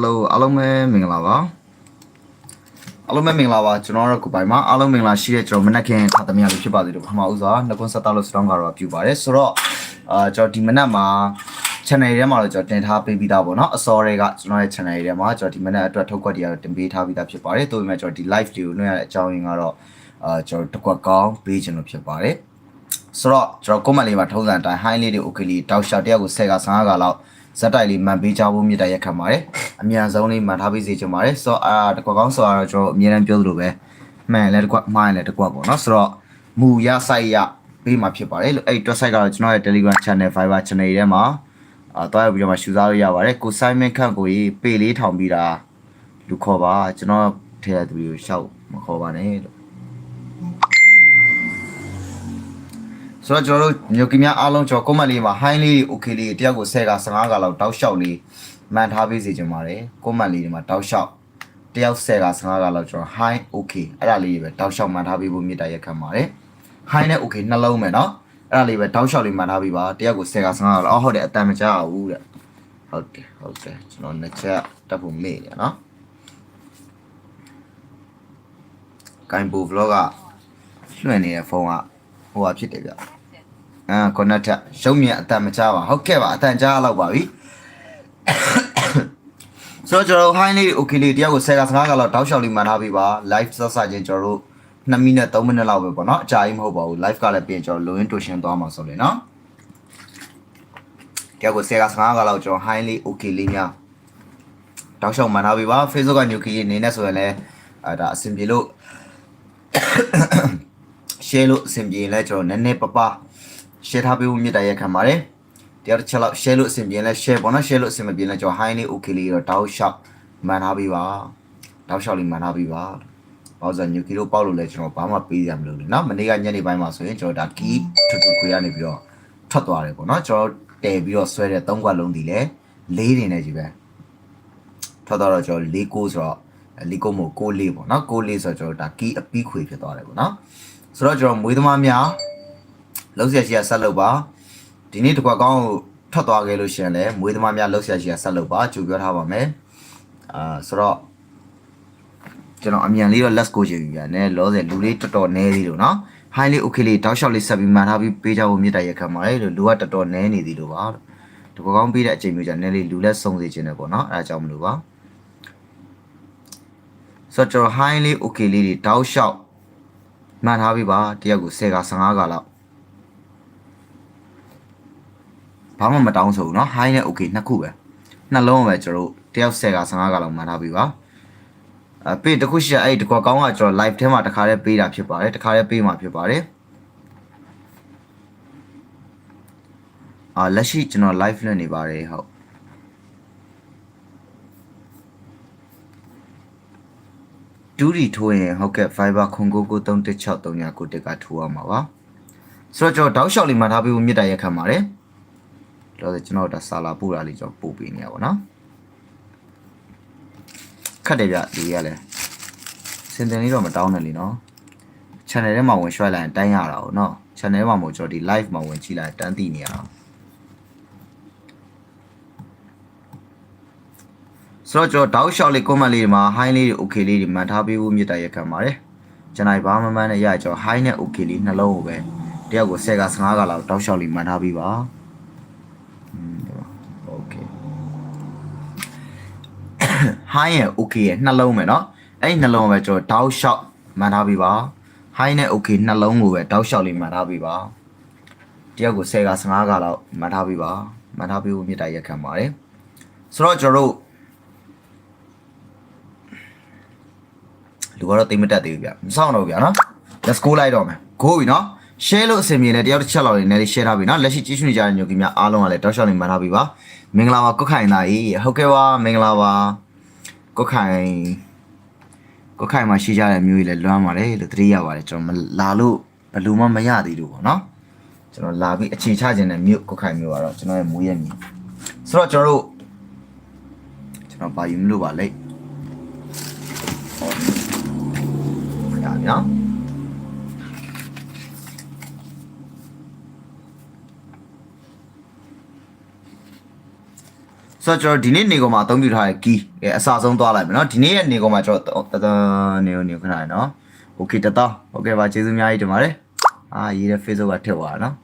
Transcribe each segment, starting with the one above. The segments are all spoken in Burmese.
Hello အားလုံးပဲမင်္ဂလာပါအားလုံးပဲမင်္ဂလာပါကျွန်တော်တို့ကိုပိုင်မှာအားလုံးမင်္ဂလာရှိတဲ့ကျွန်တော်မနက်ခင်းခါသမီးလေးဖြစ်ပါသေးတယ်ပထမဦးစွာနှကွန်းဆက်သားလို့စတောင်းကတော့ပြုပါတယ်ဆိုတော့အာကျွန်တော်ဒီမနက်မှာ channel ထဲမှာတော့ကျွန်တော်တင်ထားပေးပြီးသားပေါ့နော်အစောတွေကကျွန်တော်ရဲ့ channel ထဲမှာကျွန်တော်ဒီမနက်အတွက်ထုတ်ကွက်တွေကတော့တင်ပေးထားပြီးသားဖြစ်ပါတယ်တိုးပေမဲ့ကျွန်တော်ဒီ live တွေကိုလွှင့်ရတဲ့အကြောင်းရင်းကတော့အာကျွန်တော်တစ်ကွက်ကောင်းပေးခြင်းလို့ဖြစ်ပါတယ်ဆိုတော့ကျွန်တော် comment လေးမှာထုံးစံအတိုင်း high လေးတွေ okay လေးတောက်လျှောက်တယောက်ကို10က15ကလောက် ဇက်တိုက်လေးမှန်ပေးကြဖို့မြစ်တိုင်ရက်ခံပါတယ်အမြန်ဆုံးလေးမှန်ထားပေးစေချင်ပါတယ်ဆိုတော့အာတစ်ကွက်ကောင်းဆိုတော့ကျွန်တော်အမြဲတမ်းပြောသလိုပဲမှန်လဲတစ်ကွက်မှားရင်လဲတစ်ကွက်ပေါ့နော်ဆိုတော့မူရစိုက်ရပေးမှာဖြစ်ပါတယ်လို့အဲ့ဒီ website ကတော့ကျွန်တော်ရဲ့ Telegram channel Viber channel ထဲမှာအာတွားရပြီးတော့မှရှူစားလို့ရပါတယ်ကို Simon ခန့်ကိုကြီးပေလေးထောင်ပြီးတာလူခေါ်ပါကျွန်တော်ထဲတဲ့သူတွေကိုရှောက်မခေါ်ပါနဲ့လို့ ဆိုတော့ကျွန်တော်တို့မြို့ကများအားလုံးကျွန်တော် comment လေးမှာ high လေး okay လေးတယောက်ကို10က15ကလောက်တောက်လျှောက်လေးမှန်ထားပေးစေချင်ပါတယ် comment လေးတွေမှာတောက်လျှောက်တယောက်10က15ကလောက်ကျွန်တော် high okay အဲ့ဒါလေးတွေပဲတောက်လျှောက်မှန်ထားပေးဖို့မြစ်တာရက်ခံပါတယ် high နဲ့ okay နှလုံးမယ်နော်အဲ့ဒါလေးပဲတောက်လျှောက်လေးမှန်ထားပေးပါတယောက်ကို10က15ကလောက်အော်ဟုတ်တယ်အတန်မကြောက်ဘူးတဲ့ဟုတ်တယ်ဟုတ်တယ်ကျွန်တော်နှစ်ချက်တက်ဖို့မေ့တယ်နော် gain bo vlog ကလွှင့်နေတဲ့ဖုန်းကဟိုဟာဖြစ်တယ်ဗျ အာ connect ထရှုံးမြအတန်မချပါဟုတ်ကဲ့ပါအတန်ကြားလောက်ပါပြီဆိုတော့ကျွန်တော် high လေး okay လေးတယောက်ကို10က15ကလောက်တောက်လျှောက်လေးမှန်ထားပြီးပါ live ဆက်စချင်းကျွန်တော်တို့2မိနစ်3မိနစ်လောက်ပဲပေါ့နော်အကြာကြီးမဟုတ်ပါဘူး live ကလည်းပြင်ကျွန်တော် login to ရှင်းသွားမှာဆိုလေနော်တယောက်ကို10က15ကလောက်ကျွန်တော် high လေး okay လေးများတောက်လျှောက်မှန်ထားပြီးပါ Facebook က new key နေနေဆိုရင်လည်းအဲဒါအဆင်ပြေလို့ share လို့အဆင်ပြေရင်လည်းကျွန်တော်နည်းနည်းပပ share ထားပေးဖို့မြတ်တရက်ခံပါတယ်တရားတစ်ချက်လောက် share လို့အဆင်ပြေလဲ share ပေါ့နော် share လို့အဆင်မပြေလဲကျွန်တော် high လေး okay လေးတော့တောက်ရှောက်မှန်ထားပေးပါတောက်ရှောက်လေးမှန်ထားပေးပါဘာလို့ဆိုညူကီလိုပေါက်လို့လဲကျွန်တော်ဘာမှပေးရမလို့လေနော်မနေ့ကညနေပိုင်းမှာဆိုရင်ကျွန်တော်ဒါ key ထူထူခွေရနေပြီးတော့ထွက်သွားတယ်ပေါ့နော်ကျွန်တော်တဲပြီးတော့ဆွဲတဲ့၃ခွက်လုံးဒီလဲလေးနေနေကြီးပဲထွက်သွားတော့ကျွန်တော်၄ကိုဆိုတော့၄ကိုမို့ကိုလေးပေါ့နော်ကိုလေးဆိုတော့ကျွန်တော်ဒါ key အပီးခွေဖြစ်သွားတယ်ပေါ့နော်ဆိုတော့ကျွန်တော်မွေးသမားများ လုံးဆက်ရှိရဆက်လုပ်ပါဒီနေ့တကွက်ကောင်းကိုထွက်သွားခဲ့လို့ရှိရင်လည်းမွေးသမားများလုံးဆက်ရှိရဆက်လုပ်ပါကြိုပြောထားပါမယ်အာဆိုတော့ကျွန်တော်အမြန်လေးတော့ let's go ချင်ပြီဗျာနဲလောဆယ်လူလေးတော်တော်နဲသေးလို့နော် high လေး okay လေးတောက်လျှောက်လေးဆက်ပြီးမှန်ထားပြီးပေးကြဖို့မြစ်တရက်ခံပါတယ်လို့လူကတော်တော်နဲနေသေးလို့ပါတကွက်ကောင်းပေးတဲ့အချိန်မျိုးじゃနဲလေးလူလက်စုံစေခြင်းတယ်ပေါ့နော်အဲဒါကြောင့်မလို့ပါဆိုတော့ကျွန်တော် high လေး okay လေးတွေတောက်လျှောက်မှန်ထားပြီးပါတရက်ကို10က15ကလောက် ဘာမှမတောင်းဆိုဘူးเนาะ high နဲ့ okay နှစ်ခုပဲနှလုံးပဲကျွန်တော်တို့တယောက်10က15ကလောက်မှန်ထားပြီပါအပေးတစ်ခုရှိရအဲ့ဒီကွာကောင်းကကျွန်တော် live ထဲမှာတခါတည်းပေးတာဖြစ်ပါတယ်တခါတည်းပေးမှာဖြစ်ပါတယ်အာလက်ရှိကျွန်တော် live လွှင့်နေပါတယ်ဟုတ်ဒူရီထိုးရင်ဟုတ်ကဲ့ Viber ခွန်ကိုကို31639ကိုတက်ကထိုးရမှာပါဆိုတော့ကျွန်တော်တောက်လျှောက်လေးမှထားပြီးမြစ်တိုင်ရက်ခံပါတယ် လောဆိုကျွန်တော်ဒါဆာလာပို့တာလေးကျွန်တော်ပို့ပေးနေရပါတော့ခတ်တယ်ဗျဒီကလည်းစင်တင်လေးတော့မတောင်းနဲ့လीနော် channel ထဲမှာဝင်ရွှဲလိုက်ရင်တိုင်းရတာပေါ့နော် channel မှာမို့ကျွန်တော်ဒီ live မှာဝင်ကြည့်လိုက်တန်းသိနေရအောင်ဆိုတော့ကျွန်တော်တောက်လျှောက်လေး comment လေးတွေမှာ high လေးတွေ okay လေးတွေမှန်ထားပေးဖို့မြစ်တာရက်ခံပါတယ်ကျွန်တော်ဘာမှမမှန်းနဲ့ရကျွန်တော် high နဲ့ okay လေးနှလုံးကိုပဲတယောက်ကို10က15ကလောက်တောက်လျှောက်လေးမှန်ထားပေးပါ high ရဲ့ okay ရဲ့နှလုံးပဲเนาะအဲ့ဒီနှလုံးပဲကျွန်တော်တောက်လျှောက်မှန်ထားပြီးပါ high နဲ့ okay နှလုံးကိုပဲတောက်လျှောက်လေးမှန်ထားပြီးပါတယောက်ကို10က15ကလောက်မှန်ထားပြီးပါမှန်ထားပြီးဖို့မြစ်တာရက်ခံပါတယ်ဆိုတော့ကျွန်တော်တို့လူကတော့တိတ်မတက်သေးဘူးဗျမဆောင်တော့ဘူးဗျာနော် let's go လိုက်တော့မယ် go ပြီနော် share လို့အဆင်ပြေလဲတယောက်တစ်ချက်လောက်လေးနည်းလေး share ထားပြီနော်လက်ရှိကြည့်ရှုနေကြတဲ့ညိုကြီးများအားလုံးကလည်းတောက်လျှောက်နေမှန်ထားပြီပါမင်္ဂလာပါကုတ်ခိုင်သားကြီးဟုတ်ကဲ့ပါမင်္ဂလာပါ ကုတ်ခိုင်ကုတ်ခိုင်မှာရှိကြတဲ့မျိုးကြီးလည်းလွမ်းပါတယ်လို့သတိရပါတယ်ကျွန်တော်မလာလို့ဘယ်လိုမှမရသေးလို့ပေါ့နော်ကျွန်တော်လာပြီးအခြေချခြင်းတဲ့မြို့ကုတ်ခိုင်မျိုးကတော့ကျွန်တော်ရဲ့မူရဲ့မြေဆိုတော့ကျွန်တော်တို့ကျွန်တော်ပါယူမလို့ပါလိမ့်ဟုတ်ရပြီနော် ဆိုတော့ကျွန်တော်ဒီနေ့နေကောင်မှာအသုံးပြုထားတဲ့ key အဲအစားဆုံးသွားလိုက်မယ်နော်ဒီနေ့ရဲ့နေကောင်မှာကျွန်တော်တတနေနေခဏရနော် okay တတော် okay ပါကျေးဇူးအများကြီးတင်ပါတယ်အာရေးတဲ့ Facebook ကထည့်သွားတာနော်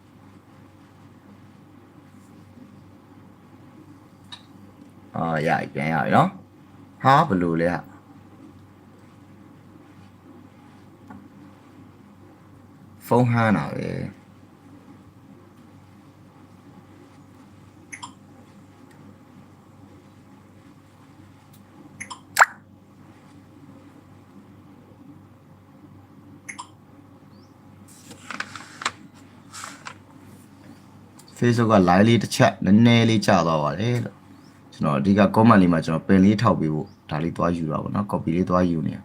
အာရပြီပြန်ရပြီနော်ဟာဘယ်လိုလဲဟာဖုန်းဟန်းတာပဲ Facebook က live လေးတစ်ချက်နည်းနည်းလေးကြာသွားပါတယ်လို့ကျွန်တော်အဓိက comment လေးမှာကျွန်တော်ပင်လေးထောက်ပေးဖို့ဒါလေးသွားယူတာပေါ့နော် copy လေးသွားယူနေ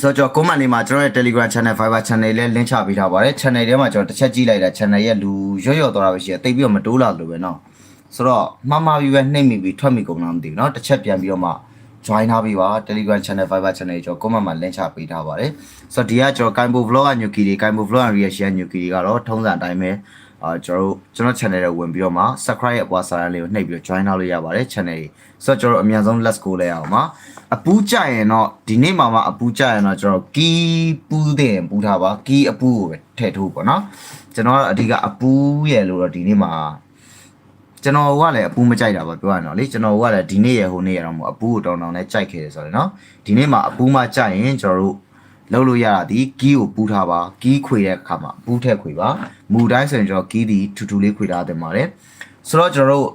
ဆိုတော့ကျွန်တော် comment လေးမှာကျွန်တော်ရဲ့ Telegram channel Viber channel လေး link ချပေးထားပါတယ် channel ထဲမှာကျွန်တော်တစ်ချက်ကြည့်လိုက်တာ channel ရဲ့လူရွရွသွားတာပဲရှိတယ်တိတ်ပြီးတော့မတိုးလာလို့ပဲเนาะဆိုတော့မှားမှားပြီးပဲနှိမ့်မိပြီးထွက်မိကုန်လားမသိဘူးเนาะတစ်ချက်ပြန်ပြီးတော့မှ join ထားပြီးပါ Telegram channel Viber channel ကြီးကျွန်တော် comment မှာ link ချပေးထားပါတယ်ဆိုတော့ဒီကကျွန်တော် Kaimbo vlog ကညူကီတွေ Kaimbo vlog and reaction ညူကီတွေကတော့ထုံးစံအတိုင်းပဲ အာကျွန်တော်တို့ကျွန်တော် channel ထဲဝင်ပြီးတော့မှ subscribe ရဲ့အပွားစာရန်လေးကိုနှိပ်ပြီးတော့ join လုပ်လို့ရပါတယ် channel ကြီးဆိုတော့ကျွန်တော်တို့အများဆုံး let's go လဲအောင်ပါအပူးကြရင်တော့ဒီနေ့မှာမှအပူးကြရင်တော့ကျွန်တော်ကီးပူးတဲ့ပူးထားပါကီးအပူးကိုပဲထည့်ထိုးပေါ့နော်ကျွန်တော်ကအဓိကအပူးရဲ့လို့တော့ဒီနေ့မှာကျွန်တော်ကလည်းအပူးမကြိုက်တာပါပြောရရင်တော့လေကျွန်တော်ကလည်းဒီနေ့ရဟိုနေ့ရတော့မဟုတ်အပူးကိုတောင်းတောင်းနဲ့ကြိုက်ခဲ့တယ်ဆိုတော့နော်ဒီနေ့မှာအပူးမကြိုက်ရင်ကျွန်တော်တို့ လုံးလို့ရတာဒီကီးကိုပူးထားပါကီးခွေတဲ့အခါမှာပူးထက်ခွေပါမူတိုင်းဆိုရင်ကျွန်တော်ကီးဒီထူထူလေးခွေထားတယ်ပါတယ်ဆိုတော့ကျွန်တော်တို့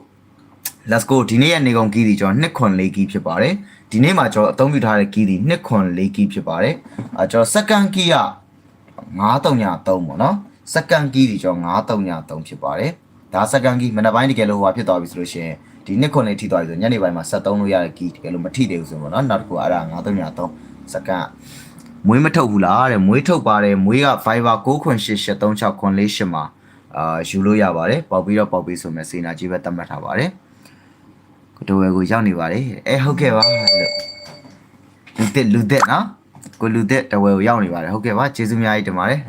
let's go ဒီနေ့ရဲ့နေကုန်ကီးဒီကျွန်တော်2ခွန်4ကီးဖြစ်ပါတယ်ဒီနေ့မှာကျွန်တော်အသုံးပြုထားတဲ့ကီးဒီ2ခွန်4ကီးဖြစ်ပါတယ်အဲကျွန်တော် second key က9303ပေါ့နော် second key ဒီကျွန်တော်9303ဖြစ်ပါတယ်ဒါ second key မနက်ပိုင်းတကယ်လို့ဟိုဖြစ်သွားပြီဆိုလို့ရှိရင်ဒီ2ခွန်လေးထိသွားပြီဆိုညနေပိုင်းမှာ73လို့ရတဲ့ key တကယ်လို့မထိသေးဘူးဆိုပေါ့နော်နောက်တစ်ခုအဲ့ဒါ9303 second မွေးမထုတ်ဘူးလားတဲ့မွေးထုတ်ပါတယ်မွေးက Viber 99836ခွန်လေး8မှာအာယူလို့ရပါတယ်ပေါက်ပြီးတော့ပေါက်ပြီးဆိုမဲ့စေနာကြီးပဲတတ်မှတ်ထားပါတယ်ကိုတိုဝဲကိုရောက်နေပါတယ်အဲဟုတ်ကဲ့ပါလို့လူတက်လူတက်နော်ကိုလူတက်တဝဲကိုရောက်နေပါတယ်ဟုတ်ကဲ့ပါကျေးဇူးများကြီးတင်ပါတယ်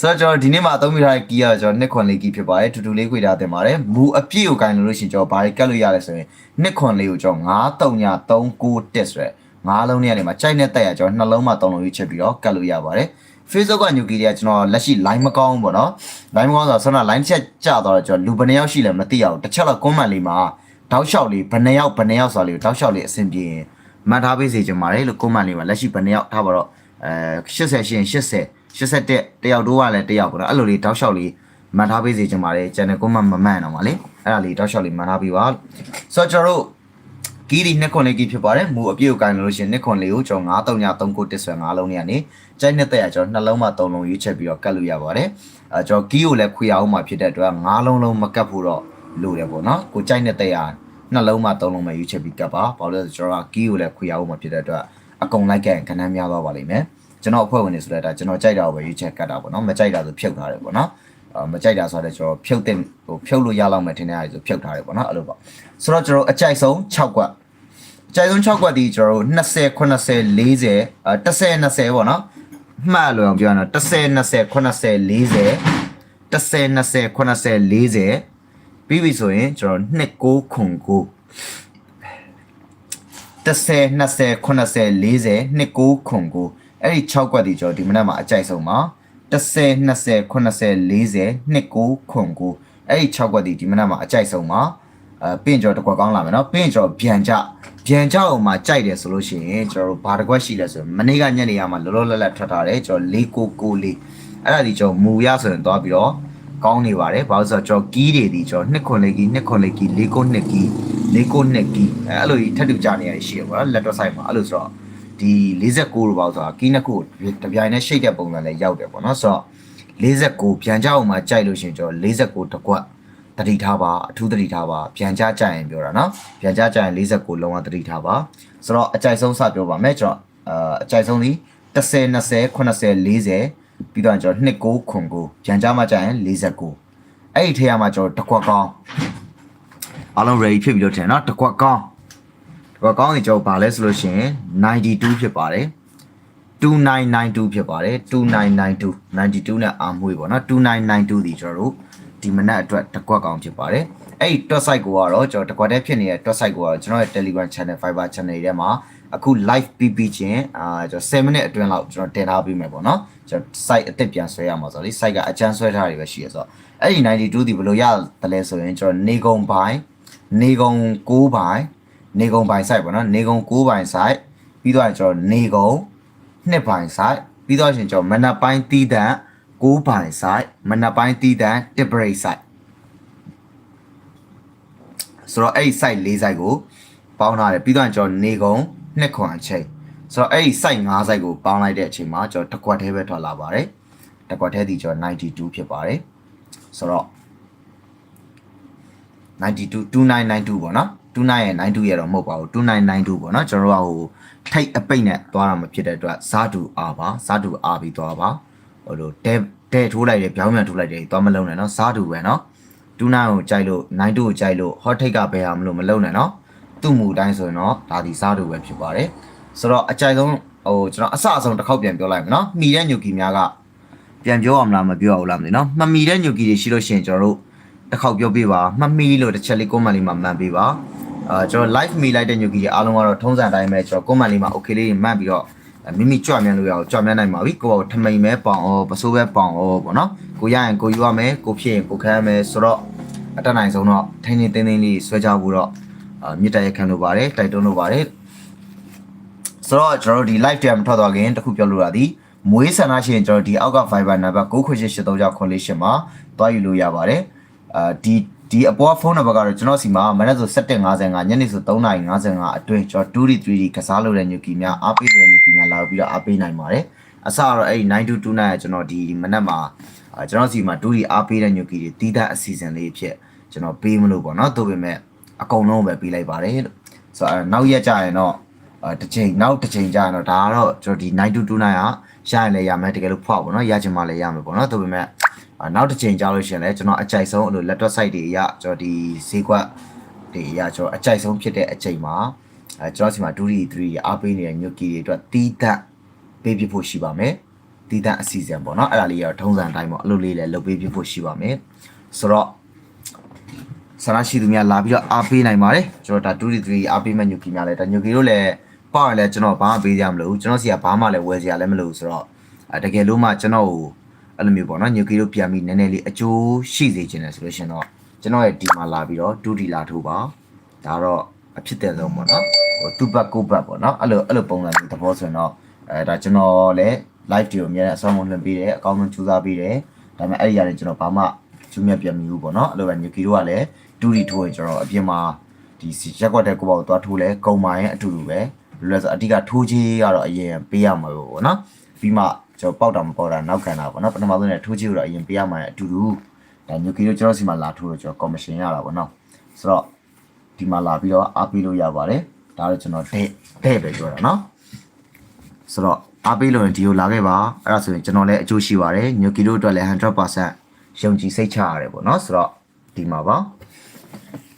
ဆိုတော့ကျွန်တော်ဒီနေ့မှာအသုံးပြုထားတဲ့ကီးကတော့ကျွန်တော်နှစ်ခွန်လေးကီးဖြစ်ပါတယ်တူတူလေးခွေထားတင်ပါတယ်မူအပြည့်ကိုကင်လို့လို့ရှိရင်ကျွန်တော်ဘာတွေကတ်လို့ရလဲဆိုရင်နှစ်ခွန်လေးကိုကျွန်တော်9339တက်ဆိုရဲ ငါးလုံးနဲ့နေမှာကြိုက်နဲ့တက်ရကျွန်တော်နှလုံးမှာသုံးလုံးရွေးချက်ပြီးတော့ကတ်လို့ရပါတယ် Facebook ကညူကီတွေကကျွန်တော်လက်ရှိ line မကောင်းဘူးပေါ့နော် line မကောင်းဆိုတော့ဆောနာ line ချက်ကျသွားတော့ကျွန်တော်လူဘယ်နှယောက်ရှိလဲမသိရဘူးတစ်ချက်တော့ comment လေးမှာတောက်လျှောက်လေးဘယ်နှယောက်ဘယ်နှယောက်ဆိုတာလေးကိုတောက်လျှောက်လေးအဆင်ပြေရင်မှတ်ထားပေးစေချင်ပါတယ်လို့ comment လေးမှာလက်ရှိဘယ်နှယောက်ထားပါတော့အဲ80ရှင်80 81တယောက်တော့ကလည်းတယောက်ပေါ့နော်အဲ့လိုလေးတောက်လျှောက်လေးမှတ်ထားပေးစေချင်ပါတယ် channel comment မမှန်တော့ပါလေအဲ့ဒါလေးတောက်လျှောက်လေးမှတ်ထားပေးပါဆိုတော့ကျွန်တော်တို့ ကီးဒီနှစ်ခွန်လေးကီးဖြစ်ပါတယ်မူအပြည့်ကိုကိုင်လို့ရှိရင်နှစ်ခွန်လေးကိုကျွန်တော်9339ကိုတစ်ဆွဲ9လုံးနေရနေကြိုက်နှစ်သက်ရကျွန်တော်နှလုံးမှာ3လုံးရွေးချက်ပြီးတော့ကတ်လို့ရပါတယ်အဲကျွန်တော်ကီးကိုလည်းခွေအောင်မှာဖြစ်တဲ့အတွက်9လုံးလုံးမကတ်ဖို့တော့လိုတယ်ပေါ့နော်ကိုကြိုက်နှစ်သက်ရနှလုံးမှာ3လုံးပဲရွေးချက်ပြီးကတ်ပါဘာလို့လဲဆိုတော့ကျွန်တော်ကကီးကိုလည်းခွေအောင်မှာဖြစ်တဲ့အတွက်အကုန်လိုက်ကန်ခဏများသွားပါလိမ့်မယ်ကျွန်တော်အဖွဲ့ဝင်နေဆိုတော့ဒါကျွန်တော်ကြိုက်တာကိုပဲရွေးချက်ကတ်တာပေါ့နော်မကြိုက်တာဆိုဖြုတ်ထားတယ်ပေါ့နော်အာမကြိုက်တာဆိုတော့ကျွန်တော်ဖြုတ်တဲ့ဟိုဖြုတ်လို့ရလောက်မယ်ထင်တယ်ဆိုဖြုတ်ထားတယ်ပေါ့နော်အဲ့လိုပေါ့ဆိုတော့ကျွန်တော်အကြိုက်ဆုံး6ကွက် အကြိုက်ဆုံး6ကွက်ဒီကျွန်တော်တို့20 80 40အဲ10 20ပေါ့နော်မှတ်လို့အောင်ပြောရအောင်10 20 80 40 10 20 80 40ပြီးပြီဆိုရင်ကျွန်တော်29ခွန်9 10 20 80 40 29ခွန်9အဲ့ဒီ6ကွက်ဒီကျွန်တော်ဒီမနက်မှာအကြိုက်ဆုံးပါ10 20 80 40 29ခွန်9အဲ့ဒီ6ကွက်ဒီဒီမနက်မှာအကြိုက်ဆုံးပါအဲ ပင့်ကျော်တစ်ကွက်ကောင်းလာမယ်နော်ပင့်ကျော်ဗျံကြဗျံကြအောင်မှာကြိုက်တယ်ဆိုလို့ရှိရင်ကျွန်တော်တို့ဘာတစ်ကွက်ရှိလဲဆိုရင်မနေ့ကညနေရမှာလောလောလတ်လတ်ထွက်ထားတယ်ကျွန်တော်4994အဲ့ဒါဒီကျွန်တော်မူရဆိုရင်သွားပြီးတော့ကောင်းနေပါတယ်ဘာလို့ဆိုတော့ကျွန်တော်ကီးတွေဒီကျွန်တော်နှစ်ခွန်လေးကီးနှစ်ခွန်လေးကီး၄ကိုနှစ်ကီး၄ကိုနှစ်ကီးအဲအဲ့လိုကြီးထပ်တူကြနေရရှိရပါတော့လက်တော့ဆိုင်မှာအဲ့လိုဆိုတော့ဒီ49လို့ပေါ့ဆိုတာကီးနှစ်ခုတပြိုင်နဲ့ရှိတ်တဲ့ပုံစံလည်းရောက်တယ်ပေါ့နော်ဆိုတော့49ပြန်ကြအောင်မှာကြိုက်လို့ရှိရင်ကျွန်တော်49တစ်ကွက် တတိထားပါအထူးတတိထားပါပြန်ကြကြရင်ပြောတာနော်ပြန်ကြကြရင်49လုံးဝတတိထားပါဆိုတော့အကြိုက်ဆုံးစပြောပါမယ်ကျွန်တော်အာအကြိုက်ဆုံးဒီ10 20 80 40ပြီးတော့ကျွန်တော်29ခွန်9ပြန်ကြမှာကြရင်49အဲ့ဒီထဲမှာကျွန်တော်တစ်ခွက်ကောင်းအားလုံး ready ဖြစ်ပြီးတော့ထင်နော်တစ်ခွက်ကောင်းတစ်ခွက်ကောင်းရင်ကျွန်တော်ဗာလဲဆိုလို့ရှိရင်92ဖြစ်ပါတယ်2992ဖြစ်ပါတယ်2992 92နဲ့အာမွေးပေါ့နော်2992ဒီကျွန်တော်တို့ ဒီမနက်အတွက်တစ်ကွက်ကောင်ဖြစ်ပါတယ်အဲ့ဒီ twist site ကိုကတော့ကျွန်တော်တစ်ကွက်တည်းဖြစ်နေတဲ့ twist site ကိုကတော့ကျွန်တော်ရဲ့ Telegram channel Fiber channel တွေထဲမှာအခု live ပြီးပြီးချင်းအာကျွန်တော်7 minute အတွင်းလောက်ကျွန်တော်တင်ထားပေးမယ်ပေါ့နော်ကျွန်တော် site အစ်စ်ပြန်ဆွဲရမှာဆိုတော့လေ site ကအချမ်းဆွဲထားတွေပဲရှိရဆိုတော့အဲ့ဒီ92ဒီဘယ်လိုရတယ်လဲဆိုရင်ကျွန်တော်နေကုံပိုင်းနေကုံ6ပိုင်းနေကုံပိုင်း site ပေါ့နော်နေကုံ6ပိုင်း site ပြီးတော့ကျွန်တော်နေကုံ2ပိုင်း site ပြီးတော့ရှင်ကျွန်တော်မနက်ပိုင်းတီးတန့် 6ပိုင်း site မနက်ပိုင်းတီးတန့်1 break site ဆိုတော့အဲ့ဒီ site ၄ site ကိုပေါင်းထားတယ်ပြီးတော့ကျွန်တော်နေကုံနှစ်ခွန်အချိန်ဆိုတော့အဲ့ဒီ site 5 site ကိုပေါင်းလိုက်တဲ့အချိန်မှာကျွန်တော်တစ်ခွက်သေးပဲထွက်လာပါတယ်တစ်ခွက်သေးဒီကျွန်တော်92ဖြစ်ပါတယ်ဆိုတော့92 2992ပေါ့နော်29ရဲ့92ရဲ့တော့မဟုတ်ပါဘူး2992ပေါ့နော်ကျွန်တော်တို့ကဟိုထိတ်အပိတ်နဲ့သွားတာမဖြစ်တဲ့အတွက်ဇာတူအားပါဇာတူအားပြီးသွားပါ ဟိုလိုတဲတဲထိုးလိုက်တယ်ပြောင်းပြန်ထိုးလိုက်တယ်သွားမလုံးနဲ့နော်ဇာတူပဲနော်29ကိုကြိုက်လို့92ကိုကြိုက်လို့ hot take ကဘယ်ဟာမလို့မလုံးနဲ့နော်သူ့မူတိုင်းဆိုရင်တော့ဒါဒီဇာတူပဲဖြစ်ပါတယ်ဆိုတော့အကြိုက်ဆုံးဟိုကျွန်တော်အစအဆုံးတစ်ခေါက်ပြန်ပြောလိုက်မယ်နော်မှီတဲ့ညူကီများကပြန်ပြောအောင်လားမပြောအောင်လားမသိနော်မမှီတဲ့ညူကီတွေရှိလို့ရှိရင်ကျွန်တော်တို့တစ်ခေါက်ပြောပြပါမမီလို့တစ်ချက်လေး comment လေးမှာမှန်ပေးပါအာကျွန်တော် live မီလိုက်တဲ့ညိုကြီးတွေအားလုံးကတော့ထုံးစံတိုင်းပဲကျွန်တော် comment လေးမှာ okay လေးမှတ်ပြီးတော့ မိမိကြွမြန်လို့ရအောင်ကြွမြန်နိုင်ပါပြီကိုယ့်ဘာထမိန်မဲပေါင်ဩပစိုးပဲပေါင်ဩပေါ့နော်ကိုရရင်ကိုယူရမယ်ကိုဖြစ်ရင်ကိုခံရမယ်ဆိုတော့အတက်နိုင်ဆုံးတော့ထိန်းထိန်းသိမ်းသိမ်းလေးဆွဲကြဖို့တော့အာမြစ်တရခံလို့ပါတယ်တိုက်တွန်းလို့ပါတယ်ဆိုတော့ကျွန်တော်တို့ဒီ live တရားမထွက်သွားခင်တခုပြောလို့ရသည်မွေးဆန္ဒရှင်ကျွန်တော်ဒီအောက်က Viber number 9988368မှာတွားယူလို့ရပါတယ်အာဒီ ဒီအပေါ်ဖုန်းနံပါတ်ကတော့ကျွန်တော်စီမှာမနက်ဆို7:55ညနေဆို3:55အတွင်းကျွန်တော် 2D 3D ကစားလို့တဲ့ညူကီများအားပေးတဲ့ညူကီများလာပြီးတော့အားပေးနိုင်ပါတယ်အစကတော့အဲ့ဒီ9229ကကျွန်တော်ဒီမနက်မှာအာကျွန်တော်စီမှာ 2D အားပေးတဲ့ညူကီတွေတီးတဲ့အစီအစဉ်လေးဖြစ်ကျွန်တော်ပေးမလို့ပေါ့နော်သို့ပေမဲ့အကုန်လုံးပဲပေးလိုက်ပါတယ်လို့ဆိုတော့နောက်ရက်ကြရင်တော့အာတစ်ချိန်နောက်တစ်ချိန်ကြရင်တော့ဒါကတော့ကျွန်တော်ဒီ9229ကရရင်လည်းရမယ်တကယ်လို့ဖွာပေါ့နော်ရချင်မှလည်းရမယ်ပေါ့နော်သို့ပေမဲ့အာ နောက်တစ်ချိန်ကြာလို့ရှိရင်လည်းကျွန်တော်အကြိုက်ဆုံးအဲ့လို laptop site တွေအရကျွန်တော်ဒီဈေးကွက်တွေအရကျွန်တော်အကြိုက်ဆုံးဖြစ်တဲ့အချိန်မှာအဲကျွန်တော်စီမှာ 2D 3D အားပေးနေတဲ့ညွတ်ကီတွေအတွက်တီးသက်ပေးပြဖို့ရှိပါမယ်တီးသက်အစီအစဉ်ပေါ့နော်အဲ့ဒါလေးရထုံးစံအတိုင်းပေါ့အလုပ်လေးလည်းလုပ်ပေးပြဖို့ရှိပါမယ်ဆိုတော့ဆရာရှိသူများလာပြီးတော့အားပေးနိုင်ပါတယ်ကျွန်တော်ဒါ 2D 3D အားပေးမဲ့ညွတ်ကီများလည်းဒါညွတ်ကီတို့လည်းပေါ့ရင်လည်းကျွန်တော်ဘာမှပေးကြမလို့ကျွန်တော်စီကဘာမှလည်းဝယ်စရာလည်းမလိုဆိုတော့အဲတကယ်လို့မှကျွန်တော်ကို အဲ့လိုမျိုးပေါ့နော်ညိုကီတို့ပြန်ပြီးနည်းနည်းလေးအကျိုးရှိစေချင်တယ်ဆိုလို့ရှင်တော့ကျွန်တော်ရဲ့ဒီမှာလာပြီးတော့ဒူဒီလာထိုးပါဒါတော့အဖြစ်တဲ့ဆုံးပေါ့နော်ဟိုတူဘတ်ကိုဘတ်ပေါ့နော်အဲ့လိုအဲ့လိုပုံစံမျိုးသဘောဆိုရင်တော့အဲဒါကျွန်တော်လည်း live တွေကိုအများနဲ့အဆောင်ဝင်လွှင့်ပေးတယ်အကောင်းဆုံးကြိုးစားပေးတယ်ဒါပေမဲ့အဲ့ဒီရတယ်ကျွန်တော်ဘာမှကျူးမြတ်ပြတ်မီဘူးပေါ့နော်အဲ့လိုပဲညိုကီတို့ကလည်းဒူဒီထိုးရင်ကျွန်တော်အပြင်မှာဒီရက်ကွက်တဲ့ကိုပေါ့ကိုသွားထိုးလဲကုံမာရင်အတူတူပဲလွယ်ဆိုအဓိကထိုးချေးကတော့အရင်ပေးရမှာပေါ့နော်ပြီးမှ ကျွန်တော်ပေါက်တာမပေါက်တာနောက်ခံတာပေါ့နော်ပထမဆုံးနဲ့ထိုးချေးကိုတော့အရင်ပေးရမှာအတူတူဒါညိုကီတို့ကျွန်တော်စီမှာလာထိုးတော့ကျွန်တော်ကော်မရှင်ရတာပေါ့နော်ဆိုတော့ဒီမှာလာပြီးတော့အားပေးလို့ရပါတယ်ဒါတော့ကျွန်တော်တဲ့တဲ့ပဲပြောတာနော်ဆိုတော့အားပေးလို့ရင်ဒီကိုလာခဲ့ပါအဲ့ဒါဆိုရင်ကျွန်တော်လည်းအကျိုးရှိပါတယ်ညိုကီတို့အတွက်လည်း100%ယုံကြည်စိတ်ချရတယ်ပေါ့နော်ဆိုတော့ဒီမှာပါ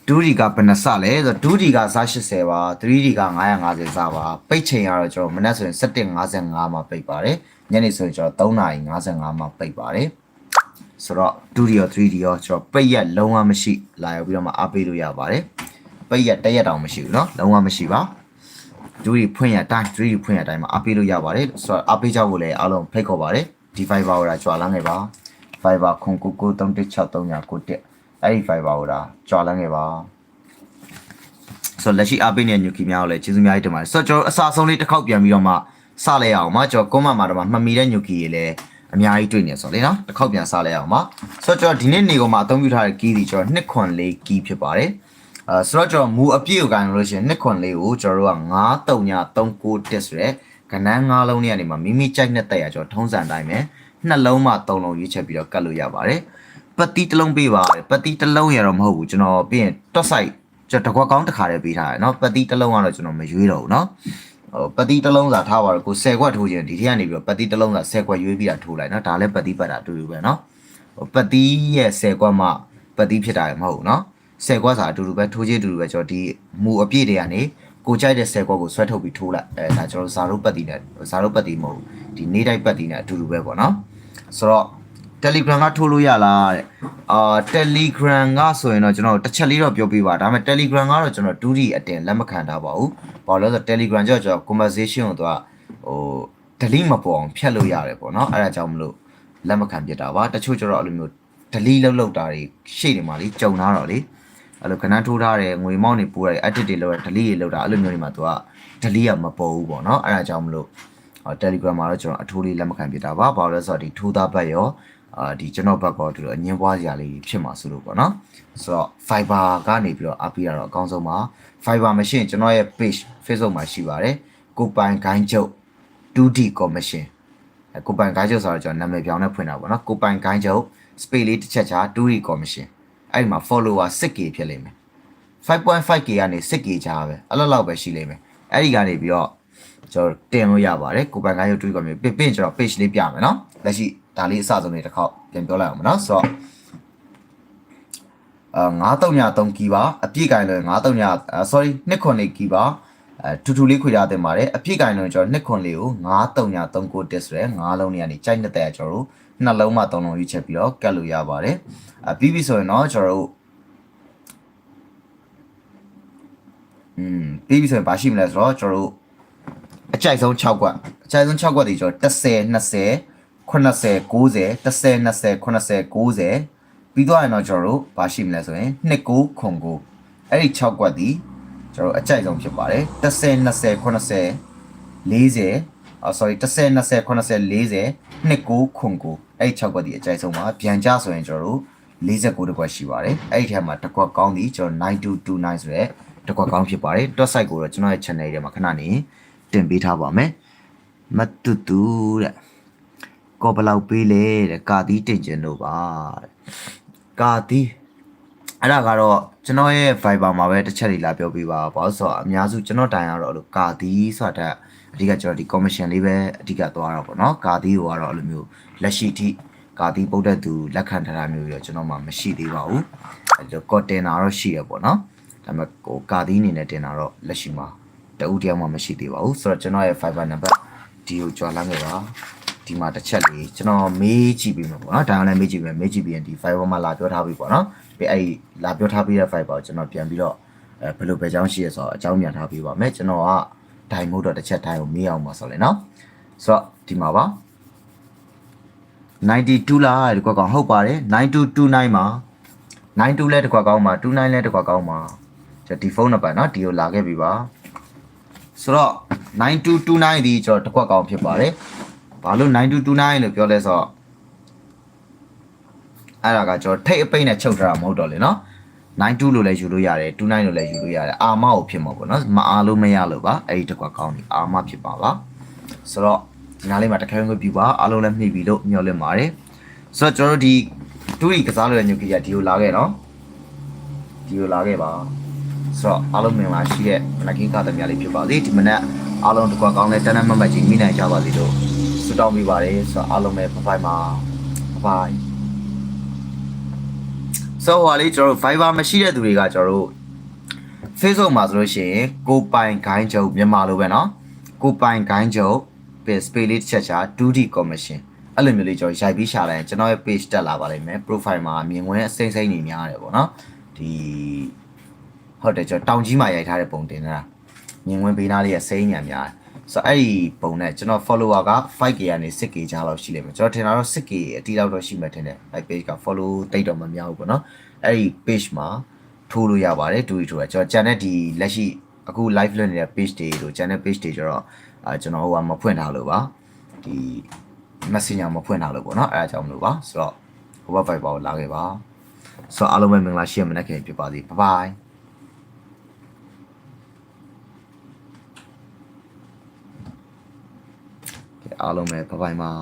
ဒူဒီကဘယ်နှစလဲဆိုတော့ဒူဒီကစား80ပါ 3D က950စားပါပိတ်ချိန်ကတော့ကျွန်တော်မနက်ဆိုရင်7:55မှာပိတ်ပါတယ်ညနေဆိုရင်ကျွန်တော်3:55မှာပိတ်ပါတယ်ဆိုတော့ 2D ရော 3D ရောကျွန်တော်ပိတ်ရက်လုံးဝမရှိလာရောက်ပြီးတော့မှအားပေးလို့ရပါတယ်ပိတ်ရက်တစ်ရက်တောင်မရှိဘူးเนาะလုံးဝမရှိပါ 2D ဖွင့်ရတိုင်း 3D ဖွင့်ရတိုင်းမှာအားပေးလို့ရပါတယ်ဆိုတော့အားပေးကြဖို့လည်းအားလုံးဖိတ်ခေါ်ပါတယ်ဒီ Fiverr ကိုဒါကြွာလန်းခဲ့ပါ Fiverr ခုန်ကိုကို3163991အဲ့ဒီ Fiverr ကိုဒါကြွာလန်းခဲ့ပါဆိုတော့လက်ရှိအားပေးနေတဲ့ညူကီများကိုလည်းကျေးဇူးများကြီးတင်ပါတယ်ဆိုတော့ကျွန်တော်အစားဆုံးလေးတစ်ခေါက်ပြန်ပြီးတော့မှ စလိုက်အောင်ပါကျွန်တော်ကွန်မန့်မှာတော့မှမမီတဲ့ညူကီတွေလည်းအများကြီးတွေ့နေဆိုတော့လေနော်တစ်ခေါက်ပြန်စလိုက်အောင်ပါဆိုတော့ကျွန်တော်ဒီနေ့နေကုန်မှာအသုံးပြုထားတဲ့ကီးဒီကျွန်တော်2ခွန်လေးကီးဖြစ်ပါတယ်အဲဆိုတော့ကျွန်တော်မူအပြည့်ကိုကန်လို့ရှိရင်2ခွန်လေးကိုကျွန်တော်တို့က9339တက်ဆိုရဲကဏ္ဍ9လုံးလေးကနေမှမိမိကြိုက်တဲ့တက်ရကျွန်တော်ထုံးစံတိုင်းပဲနှလုံးမှ3လုံးရွေးချက်ပြီးတော့ကတ်လို့ရပါတယ်ပတ်တီးတစ်လုံးပေးပါတယ်ပတ်တီးတစ်လုံးရတော့မဟုတ်ဘူးကျွန်တော်ပြီးရင် top site ကျွန်တော်တကွက်ကောင်းတစ်ခါတည်းပေးထားတယ်เนาะပတ်တီးတစ်လုံးကတော့ကျွန်တော်မရွေးတော့ဘူးเนาะဟို ပတိတလုံးစာထားပါတော့ကို10ခွက်ထိုးခြင်းဒီထက်ကနေပြီးတော့ပတိတလုံးစာ10ခွက်ရွေးပြီးတာထိုးလိုက်နော်ဒါလည်းပတိပတ်တာတူတူပဲနော်ပတိရဲ့10ခွက်မှပတိဖြစ်တာလည်းမဟုတ်ဘူးနော်10ခွက်စာအတူတူပဲထိုးခြင်းအတူတူပဲကျွန်တော်ဒီမူအပြည့်တွေကနေကိုကြိုက်တဲ့10ခွက်ကိုဆွဲထုတ်ပြီးထိုးလိုက်အဲဒါကျွန်တော်ဇာရုပ်ပတိနဲ့ဇာရုပ်ပတိမဟုတ်ဘူးဒီနေ့တိုက်ပတိနဲ့အတူတူပဲပေါ့နော်ဆိုတော့ Telegram ကထိုးလို့ရလားတဲ့အာ Telegram ကဆိုရင်တော့ကျွန်တော်တစ်ချက်လေးတော့ပြောပြပါဒါပေမဲ့ Telegram ကတော့ကျွန်တော်ဒူးဒီအတင်လက်မခံတာပါဘူး ဘာလို့လဲဆိုတော့ Telegram ကြောင့်ကျွန်တော် conversation ကိုသူကဟို delete မပေါ်အောင်ဖြတ်လို့ရတယ်ပေါ့နော်အဲ့ဒါကြောင့်မလို့လက်မခံပြတာပါတချို့ကျတော့အဲ့လိုမျိုး delete လုပ်လုပ်တာတွေရှေ့နေမှာလေကြုံလာတော့လေအဲ့လိုခဏထိုးထားတယ်ငွေမောင်းနေပိုးရတယ် edit တွေလုပ်ရ delete တွေလုပ်တာအဲ့လိုမျိုးတွေမှာသူက delete ရမပေါ်ဘူးပေါ့နော်အဲ့ဒါကြောင့်မလို့ Telegram မှာတော့ကျွန်တော်အထိုးလေးလက်မခံပြတာပါဘာလို့လဲဆိုတော့ဒီထိုးသားဘက်ရော အာဒီကျွန်တော်ဘက်ကောဒီလိုအငင်းပွားစရာလေးဖြစ်မှာဆိုလို့ပေါ့နော်ဆိုတော့ Fiber ကနေပြီးတော့အပီရတော့အကောင်းဆုံးပါ Fiber မရှိရင်ကျွန်တော်ရဲ့ page Facebook မှာရှိပါတယ်ကိုပိုင်ခိုင်းချုပ် 2D commission အဲကိုပိုင်ခိုင်းချုပ်ဆိုတော့ကျွန်တော်နာမည်ပြောင်းနဲ့ဖွင့်တာပေါ့နော်ကိုပိုင်ခိုင်းချုပ် space လေးတစ်ချက်ချာ 2D commission အဲ့ဒီမှာ follower 6k ဖြစ်လိမ့်မယ် 5.5k ကနေ 6k ကြားပဲအဲ့လောက်လောက်ပဲရှိလိမ့်မယ်အဲ့ဒီကနေပြီးတော့ကျွန်တော်တင်လို့ရပါတယ်ကိုပိုင်ခိုင်းချုပ် 2D commission ပြင်ပြင်ကျွန်တော် page လေးပြမယ်နော်လက်ရှိ ဒါလေးအစဆုံးလေးတစ်ခေါက်ပြန်ပြောလိုက်အောင်မနော်ဆိုတော့အာ933ကီပါအပြည့်ကင်လို့933 sorry 298ကီပါအဲထူထူလေးခွေထားတင်ပါတယ်အပြည့်ကင်လို့ကျွန်တော်2ခွန်လေးကို933တက်ဆိုရဲ9လုံးလေးကနေကြိုက်နေတဲ့ကျွန်တော်တို့နှလုံးမှ3လုံးရွေးချက်ပြီးတော့ကတ်လို့ရပါတယ်အပြီးပြီဆိုရင်တော့ကျွန်တော်တို့อืมပြီးပြီဆိုရင်ဘာရှိမလဲဆိုတော့ကျွန်တော်တို့အကြိုက်ဆုံး6ကွက်အကြိုက်ဆုံး6ကွက်တွေကျွန်တော်10 20 80 90 10 20 80 90ပြီးတော့ရင်တော့ကျွန်တော်တို့ဘာရှိမလဲဆိုရင်29ခွန်9အဲ့ဒီ6ကွက်ဒီကျွန်တော်အကြိုက်ဆုံးဖြစ်ပါတယ်10 20 80 40အော် sorry 10 20 80 40 29ခွန်9အဲ့ဒီ6ကွက်ဒီအကြိုက်ဆုံးပါပြန်ကြဆိုရင်ကျွန်တော်တို့49တကွက်ရှိပါတယ်အဲ့ဒီထဲမှာတစ်ကွက်ကောင်းသည်ကျွန်တော်9229ဆိုတဲ့တစ်ကွက်ကောင်းဖြစ်ပါတယ်တွက် site ကိုတော့ကျွန်တော်ရဲ့ channel ထဲမှာခဏနေတင်ပေးထားပါမယ်မတူတူတဲ့ ကောဘလောက်ပေးလဲတဲ့ကာတီးတင်ကျင်တို့ပါတဲ့ကာတီးအဲ့ဒါကတော့ကျွန်တော်ရဲ့ Viber မှာပဲတစ်ချက်လေးလာပြောပြပါဘာလို့ဆိုတော့အများစုကျွန်တော်တိုင်ရတော့အဲ့လိုကာတီးဆိုတာအဓိကကျွန်တော်ဒီ commission လေးပဲအဓိကသွားတော့ပေါ့နော်ကာတီးကိုကတော့အဲ့လိုမျိုးလက်ရှိထိကာတီးပုတ်တဲ့သူလက်ခံထားတာမျိုးရောကျွန်တော်မှမရှိသေးပါဘူးအဲ့လိုကော့တင်တာတော့ရှိရပေါ့နော်ဒါပေမဲ့ကိုကာတီးအနေနဲ့တင်တာတော့လက်ရှိမှာတဦးတယောက်မှမရှိသေးပါဘူးဆိုတော့ကျွန်တော်ရဲ့ Viber number ဒီကိုကြွားလာခဲ့ပါ ဒီမှာတစ်ချက်လေးကျွန်တော်မေးကြည့်ပြီးမှာပေါ့နော်ဒါကလည်းမေးကြည့်ပြီးမေးကြည့်ပြီးရင်ဒီ Fiverr မှာလာပြောထားပြီးပေါ့နော်ပြီးအဲ့လာပြောထားပြီးတဲ့ Fiverr ကိုကျွန်တော်ပြန်ပြီးတော့အဲဘယ်လိုပဲအကြောင်းရှိရဆိုတော့အကြောင်းပြန်ထားပြီးပါမယ်ကျွန်တော်ကဒိုင်မို့တော့တစ်ချက်ဒိုင်ကိုမေးအောင်ပါဆိုလဲနော်ဆိုတော့ဒီမှာပါ92လားဒီကွက်ကောင်ဟုတ်ပါတယ်9229မှာ92လဲတစ်ကွက်ကောင်းပါ29လဲတစ်ကွက်ကောင်းပါကျွန်တော်ဒီဖုန်းနံပါတ်เนาะဒီကိုလာခဲ့ပြီပါဆိုတော့9229ဒီကျွန်တော်တစ်ခွက်ကောင်းဖြစ်ပါတယ် ဘာလို့9229လို့ပြောလဲဆိုတော့အဲ့ဒါကကျွန်တော်ထိတ်အပိတ်နဲ့ချုပ်ထားတာမဟုတ်တော့လေနော်92လို့လည်းယူလို့ရတယ်29လို့လည်းယူလို့ရတယ်အာမကိုဖြစ်မှာပေါ့နော်မအားလို့မရလို့ပါအဲ့ဒီတစ်ခွက်ကောင်းဒီအာမဖြစ်ပါပါဆိုတော့ဒီနားလေးမှာတစ်ခဲခွင့်ပြုပါအားလုံးလည်းနှိပ်ပြီလို့မျှော်လင့်ပါတယ်ဆိုတော့ကျွန်တော်တို့ဒီတူရီကစားလို့ရညုတ်ကြီးကဒီကိုလာခဲ့နော်ဒီကိုလာခဲ့ပါဆိုတော့အားလုံးမင်္ဂလာရှိတဲ့မနက်ကင်းကသမီးလေးဖြစ်ပါစေဒီမနက်အားလုံးတစ်ခွက်ကောင်းတဲ့တန်းတန်းမတ်မတ်ကြီးမိနိုင်ကြပါစေလို့ ဆုတောင်းမိပါတယ်ဆိုတော့အားလုံးပဲဘိုင်ပါဘိုင်ဆိုတော့ဟာလေးကျွန်တော်တို့ Viber မရှိတဲ့သူတွေကကျွန်တော်တို့ Facebook မှာဆိုလို့ရှိရင်ကိုပိုင်ခိုင်းချုပ်မြန်မာလိုပဲเนาะကိုပိုင်ခိုင်းချုပ်ပစ် space လေးတစ်ချက်ချာ 2D commission အဲ့လိုမျိုးလေးကျွန်တော်ရိုက်ပြီးရှာလိုက်ရင်ကျွန်တော်ရဲ့ page တက်လာပါလိမ့်မယ် profile မှာမြင်ဝင်အစိမ့်စိမ့်နေများတယ်ပေါ့เนาะဒီဟုတ်တယ်ကျွန်တော်တောင်ကြီးမှာရိုက်ထားတဲ့ပုံတင်နေတာမြင်ဝင်ဘေးနားလေးကစိမ့်ညာများ ဆိုတော့အဲ့ဒီပုံနဲ့ကျွန်တော် follower က 5k ကနေ 6k ကြားလောက်ရှိလိမ့်မယ်ကျွန်တော်ထင်တာတော့ 6k အတိလောက်တော့ရှိမှထင်တယ်အဲ့ page က follow တိတ်တော့မများဘူးပေါ့နော်အဲ့ဒီ page မှာထိုးလို့ရပါတယ်တူရီထိုးတာကျွန်တော် channel ဒီလက်ရှိအခု live လွှင့်နေတဲ့ page တွေတို့ channel page တွေကျတော့အာကျွန်တော်ဟိုကမဖွင့်ထားလို့ပါဒီ messenger မဖွင့်ထားလို့ပေါ့နော်အဲ့ဒါကြောင့်မလို့ပါဆိုတော့ဟိုဘက် Viber ကိုလာခဲ့ပါဆိုတော့အားလုံးပဲမင်္ဂလာရှိရမနက်ခင်ဖြစ်ပါစေ bye bye အားလုံးပဲဘိုင်ဘိုင်ပါ